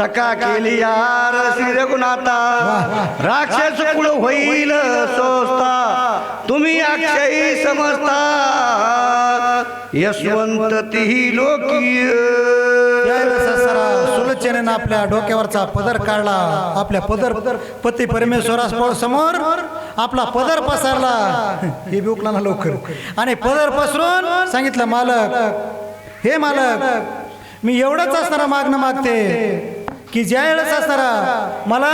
सका केली यार श्री रघुनाथा. राक्षस कुळ होईल सोस्ता. तुम्ही अक्षयी समजता यशवंत ती लोकी त्यावेळेस आपल्या डोक्यावरचा पदर काढला. आपल्या पदर पती परमेश्वरास समोर आपला पदर पसरला. हे बिकला ना लवकर. आणि पदर पसरून सांगितलं मालक हे मालक मी एवढंच असणारा मागणं मागते. की ज्या वेळेस असणारा मला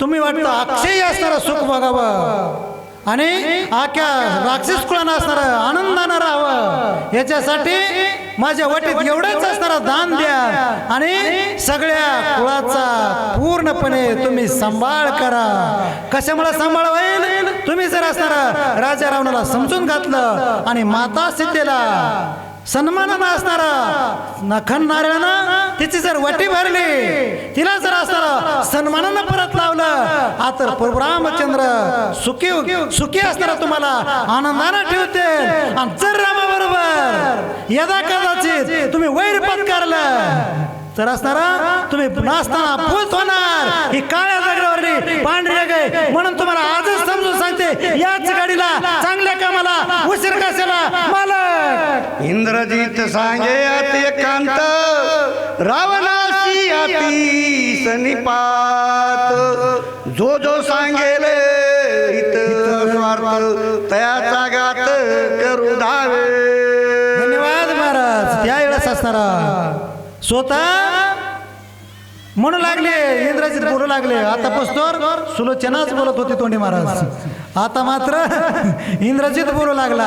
तुम्ही वाटतं अक्षयी असणारा सुख बघावं. आणि आख्या राक्षस कुळानं असणारं आनंदानं राहावं. याच्यासाठी माझ्या वटीत एवढंच असणारं दान द्या. आणि सगळ्या कुळाचा पूर्णपणे तुम्ही सांभाळ करा. कशामुळे सांभाळ होईल? तुम्ही जर असणारा राजा रावणाला समजून घातलं आणि माता सीतेला सन्मानानं असणार नखणाऱ्यानं तिची जर वटी भरली तिला जर असणार सन्मानानं परत लावलं आ तर प्रभू रामचंद्र सुखी सुखी असणार तुम्हाला आनंदानं ठेवते आणि जर रामाबरोबर यदा कदाचित तुम्ही वैर पत्कारलं तर असणारा तुम्ही नाचताना पूत होणार. ही काळ्या दगडावरली पांढरी गे म्हणून तुम्हाला आजच समजून सांगते याच सांगे अति एकांत रावणाशी अति सनिपात. जो जो सांगेल हित स्वार्थ तयाचा गात करू धावे. धन्यवाद महाराज. त्या वेळेस असणारा स्वतः म्हणू लागले इंद्रजित बोलू लागले. आता पस्तोर सुलोचनाच बोलत होते तोंडी महाराज. आता मात्र इंद्रजित बोलू लागला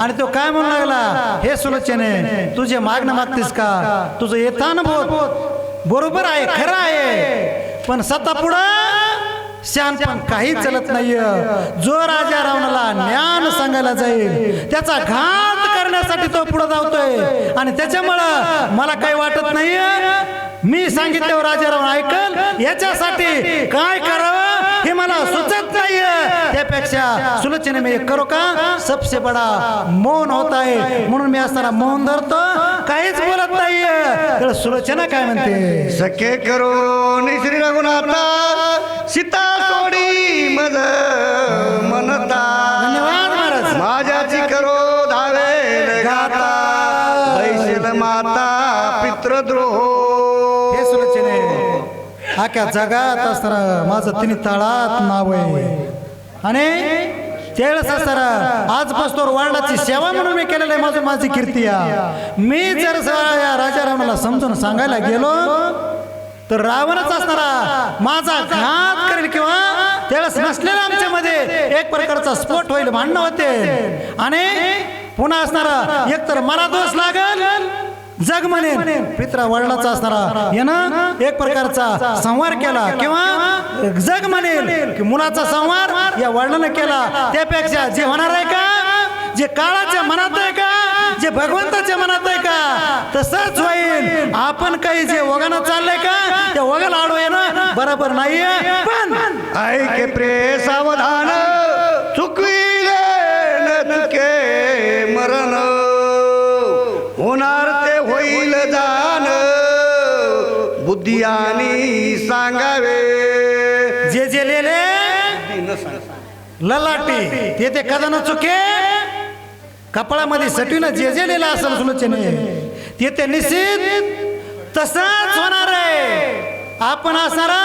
आणि तो काय म्हणू लागला? हे सुलोचने तुझे मागणं मागतेस का? तुझं येतान बोध. बरोबर आहे खरं आहे. पण सत्ता पुढं शहाणपण काही चलत नाहीये. जो राजा रावणाला ज्ञान सांगायला जाईल त्याचा घात करण्यासाठी तो पुढे धावतोय. आणि त्याच्यामुळं मला काही वाटत नाहीये मी सांगितल्यावर राजा रावण ऐकल? याच्यासाठी काय करावं हे मला सुचत नाहीये. त्यापेक्षा सुलोचने मी करू का? सबसे बडा मौन होत आहे. म्हणून मी असताना मौन धरतो. काहीच बोलत नाहीये. तर सुलोचना काय म्हणते? सखे करो श्री रघुनाथा सीता सोडी मज मनता. धन्यवाद महाराज. माझ्याची करो धावे गाता माता पित्रद्रोह आख्या जगात असणार माझं तिने तळात नाव आहे. आणि त्यावेळेस असणार आज पस्तोर वार्डाची सेवा म्हणून मी केलेलं आहे माझं माझी कीर्ती मी जर या राजा रावणाला समजून सांगायला गेलो तर रावणच असणारा माझा घात करेल किंवा त्यावेळेस नसलेला आमच्यामध्ये एक प्रकारचा स्फोट होईल भांडणं होते आणि पुन्हा असणारा एकतर मला दोष लागल जग म्हणेन पित्रा वडिलाचा असणारा यानं एक प्रकारचा संवार केला किंवा जग म्हणेल की मुलाचा संवार या वडिलानं केला. त्यापेक्षा जे होणार आहे का? जे काळाच्या मनात आहे का? जे भगवंताच्या मनात आहे का? तसंच होईल. आपण काही जे वगानं चाललंय का? त्या वगाला आडवं येणं बरोबर नाहीये. पण ऐके प्रे सावधान आणि सांगावे. जे जे लिहिले ललाटी ते ते कदा चुके. कपाळामध्ये सटवीनं जे जे लिहिलं असेल सुलोचने ते ते निश्चित तसाच होणार आहे. आपण असणारा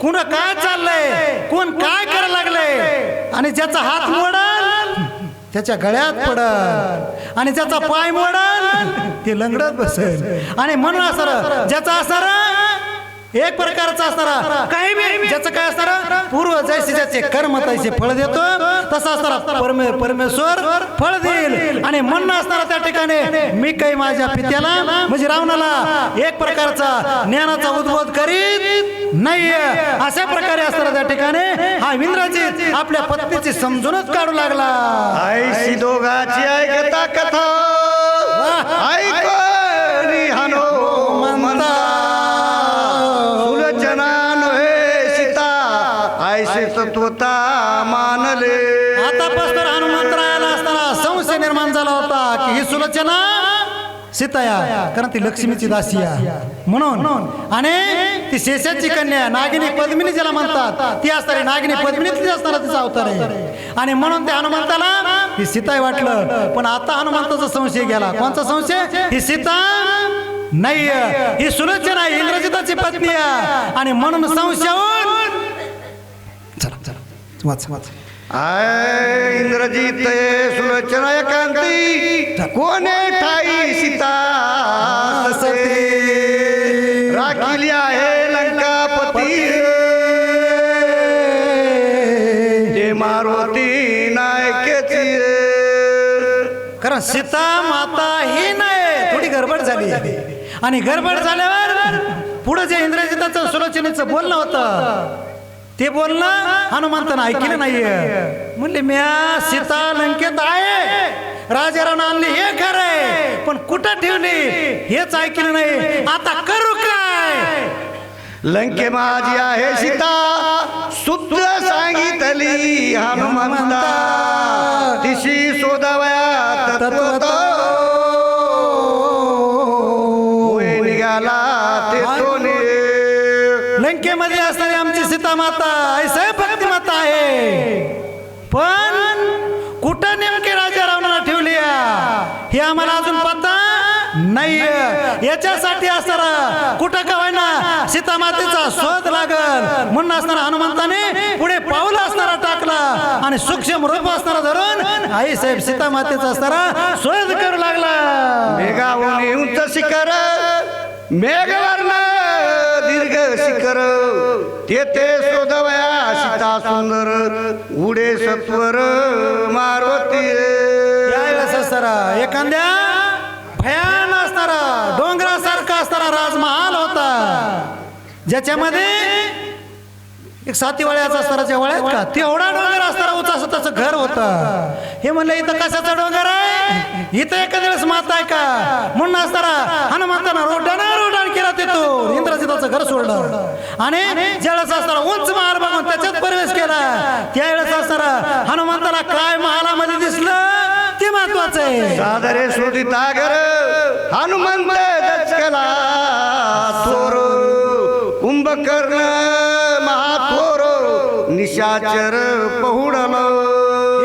कुण काय चाललंय कोण काय करायला लागलंय आणि ज्याचा हात मोडल त्याच्या गळ्यात पडल. आणि ज्याचा पाय मोडल. ते लंगडत बसेल. आणि म्हणून असणार ज्याचा असणारा एक प्रकारचा असणारा काही ज्याचं काय असणार पूर्व जैसे ज्याचे कर्म तैसे फळ देतो तसा असणारा परमे परमेश्वर फळ देईल. आणि म्हणणं असणारा त्या ठिकाणी मी काही माझ्या पित्याला म्हणजे रावणाला एक प्रकारचा ज्ञानाचा उद्बोध करीत नाहीये. अशा प्रकारे असणारा त्या ठिकाणी हा इंद्रजित आपल्या पत्नीची समजूनच काढू लागला. ऐशी दोघाची ऐकता कथा होता मानले. आता हनुमंतरायाला असताना संशय निर्माण झाला होता की ही सुलोचना सीताया कारण ती लक्ष्मीची दासी म्हणून आणि ती शेषाची कन्या नागिनी पद्मिनी ज्याला म्हणतात ती असणारी नागिनी पद्मिनीतली असणारा तिचा अवतार आहे. आणि म्हणून त्या हनुमंताला ही सीताय वाटलं. पण आता हनुमंताचा संशय गेला. कोणता संशय? ही सीता नाही ही सुलोचना इंद्रजिताची पत्नी आहे. आणि म्हणून संशय वाच वाच. आय इंद्रजित सुलोचना एकांती कोणे ठाई सीता सती राखिली आहे लंकापती. जे मारुती नायकेची कारण सीता माता ही नाही थोडी गडबड झाली. आणि गडबड झाल्यावर पुढे जे इंद्रजिताचं सुलोचनेचं बोलणं होतं ते बोलणं हनुमंतानं ऐकलं नाहीये. म्हणले म्या सीता लंकेत आहे. राजारावनं आणली हे खरंय पण कुठं ठेवली? हेच ऐकलं नाही. आता करू काय? लंके माझी आहे सीता. शुद्ध सांगितली हनुमंता. तिशी शोधावया तत्वतो. निघाला ते सोने लंकेमध्ये असणारी सीता माता भक्ती माता आहे पण कुठं नेमके राजा रावणाला ठेवली हे आम्हाला अजून पत्ता नाही. याच्यासाठी असणारा कुठं का होईना सीता मातेचा शोध लागल. म्हणून असणारा हनुमंताने पुढे पाऊल असणारा टाकला आणि सूक्ष्म रूप असणारा धरून आई साहेब सीता मातेचा असणारा शोध करू लागला. मेघा उंच शिखर मेघ दीर्घ शिखर तेथे शोधवया सीता सुंदर उडे सत्वर मारवती त्यावेळेस असणारा एखाद्या भयान असणारा डोंगरासारखा असणारा राजमहाल होता. ज्याच्यामध्ये एक सातीवाळ्याचा असणारा जेवळ्यात का तेवढा डोंगर असणारा उंच असं त्याचं घर होतं. हे म्हणलं इथं कशाचा डोंगर आहे? इथं एखाद्या वेळेस माता आहे का? म्हणून असणारा हनुमंतानं रोडाना रोडान केला. तिथून इंद्रजिताचं घर सोडलं. आणि ज्यावेळेस असणारा उंच महाल बघून त्याच्यात प्रवेश केला त्यावेळेस असणारा हनुमंताला काय महालामध्ये दिसलं ते महत्वाचं आहे. सादरे शोधिता घर हनुमंत दचकला थोर कुंभकर्ण महाथोर निशाचर पहुडल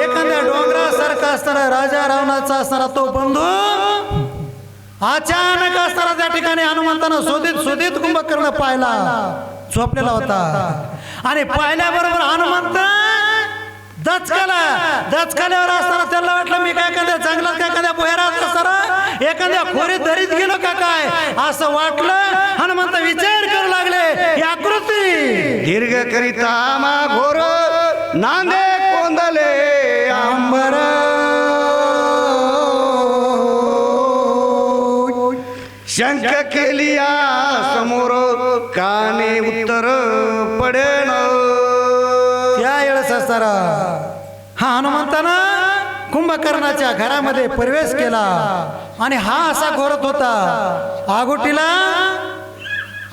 एखाद्या डोंगरासारखा असणारा राजा रावणाचा असणारा तो बंधू अचानक असताना त्या ठिकाणी हनुमंतानं शोधित शोधित कुंभकर्ण पाहिला. झोपलेला होता. आणि पाहिल्याबरोबर हनुमंत दचकाला. दचकाल्यावर असताना त्याला वाटलं मी काय एखाद्या जंगलात काय एखाद्या बोहरात असताना एखाद्या खोरीत धरीत गेलो का काय? असं वाटलं. हनुमंत विचार करू लागले या कृती दीर्घ करिता मा घोर नांदे कोंदले आंबर. शंख केली या समोर काने उत्तर पडेन त्या वेळेस असताना हा हनुमंतानं कुंभकर्णाच्या घरामध्ये प्रवेश केला आणि हा असा घोरत होता. आगोटीला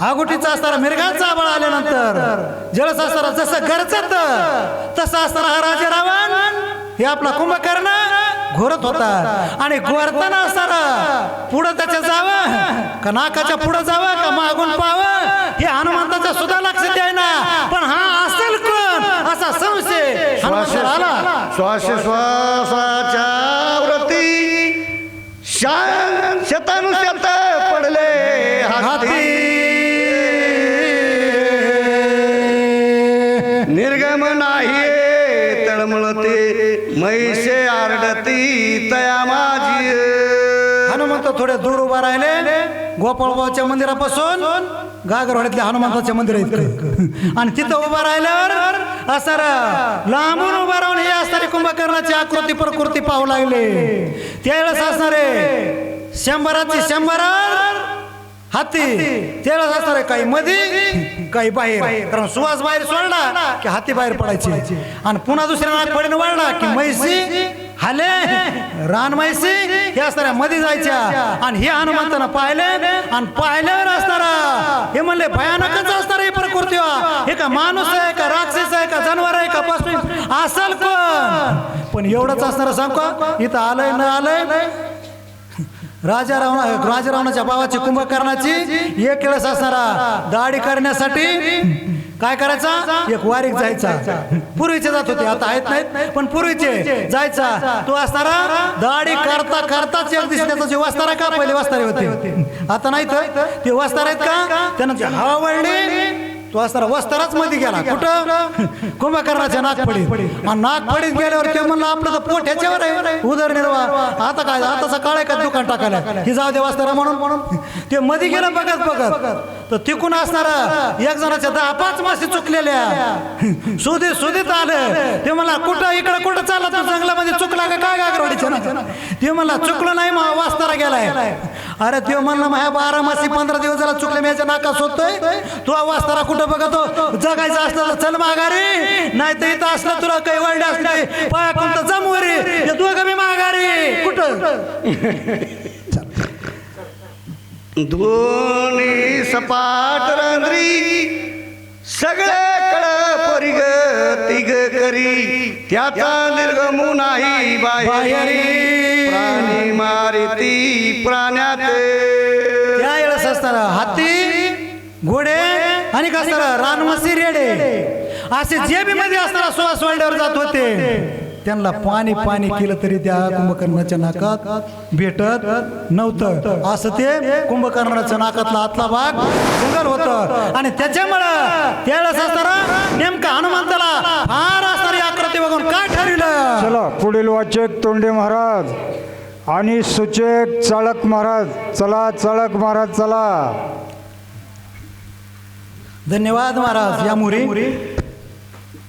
आगोटीचा असताना मिरगाचा बळ आल्यानंतर जळस असताना जसं गरजत तसा असताना हा राजा रावण हे आपला कुंभकर्ण घोरत होता. आणि घोरताना असताना पुढं त्याच्या जावं. का नाकाच्या पुढं जावं का मागून पाहावं हे हनुमंताच्या सुद्धा लक्ष द्यायना पण हा असेल कोण? असा संशय. श्वास श्वासाच्या व्रती शान हनुमंत थोडे दूर उभा राहिले. गोपाळबाच्या मंदिरापासून गागरवाड्यातल्या हनुमंताचे मंदिर आहेत. आणि तिथं उभा राहिल्यावर असणार लांबून उभा राहून हे असणारे कुंभकर्णाची आकृती प्रकृती पाहू लागले. त्यावेळेस असणारे शंभराची शंभर हाती त्यावेळेस असणारे काही मध्ये काही बाहेर. कारण सुवास बाहेर सोडला की हाती बाहेर पडायची. आणि पुन्हा दुसऱ्या नाग पडीने वाढला की म्हैसी हाले रान म्हैसी हे असणाऱ्या मध्ये जायच्या. आणि हे हनुमंतानं पाहिले आणि पाहिल्यावर असणारा हे म्हणले भयानकच असणार हे प्रकृती हे का माणूस आहे का राक्षस आहे का जनावर आहे का पासून असल कोण? पण एवढंच असणार सांगू का? इथं आलंय न आलंय? राजा रावणा राजा रावणाच्या भावाची कुंभकर्णाची एक केळस असणारा दाढी करण्यासाठी काय करायचा? एक वारीक जायचा. पूर्वीचे जात होते आता आहेत नाहीत पण पूर्वीचे जायचा. तो असणारा दाढी करता करताच एक दिसण्याचा जे वस्तारा का? पहिले वस्तारे होते. आता नाही तर ते वस्तार आहेत का? त्यांना हवा वळली तो असताना वस्ताराच मध्ये गेला. कुठं? कुंभकर्णाच्या नागपडीत. आणि नागपडीत गेल्यावर ते म्हणलं आपलं तर पोट ह्याच्यावर आहे. उदरनिर्वाह आता काय आताचा काळ आहे का दुकान टाकायला? ही जाऊ दे वस्तारा म्हणून. म्हणून ते मध्ये गेलं बघत बघत. तर तिकून असणारा एक जणाच्या दहा पाच मासे चुकलेल्या. सुधीत सुधीत आलं. ते मला कुठं इकडं कुठं चालला तू? जंगलामध्ये चुकला का? काय गागरवाडीच्या ते म्हणला चुकलं नाही मग वास्तारा गेलाय. अरे ते म्हणलं माझ्या बारा मासी पंधरा दिवस झाला चुकले मी याच्या नाका सोधतोय तू वास्तारा कुठं बघतो? जगायचं असलं तर चल माघारी. नाही तर इथं असलं तुला काही वळले असले पाया कोणतं जमवरी हे दोघं मी माघारी. कुठं? दोन्ही सपाट रांगरी सगळ्याकडं परिग तिग करी. त्याचा निर्गमू नाही बाहेरी. प्राणी मारिती प्राण्यात. त्या वेळेस असताना हत्ती घोडे आणि कसं रानमसी रेडे. असे जे बी मध्ये असताना श्वास वाढल्यावर जात होते. त्यांना पाणी पाणी केलं तरी त्या कुंभकर्णाच्या नाकात भेटत नव्हतं. असं ते कुंभकर्णाच्या नाकातला आतला भाग जंगल होत. आणि त्याच्यामुळं त्यावेळेस असताना नेमका हनुमंताला फार असणारी आकृती बघून काय ठरविलं? चला पुढील वाचक तोंडे महाराज आणि सूचक चाळक महाराज. चला चाळक महाराज चला. धन्यवाद महाराज या मुरी.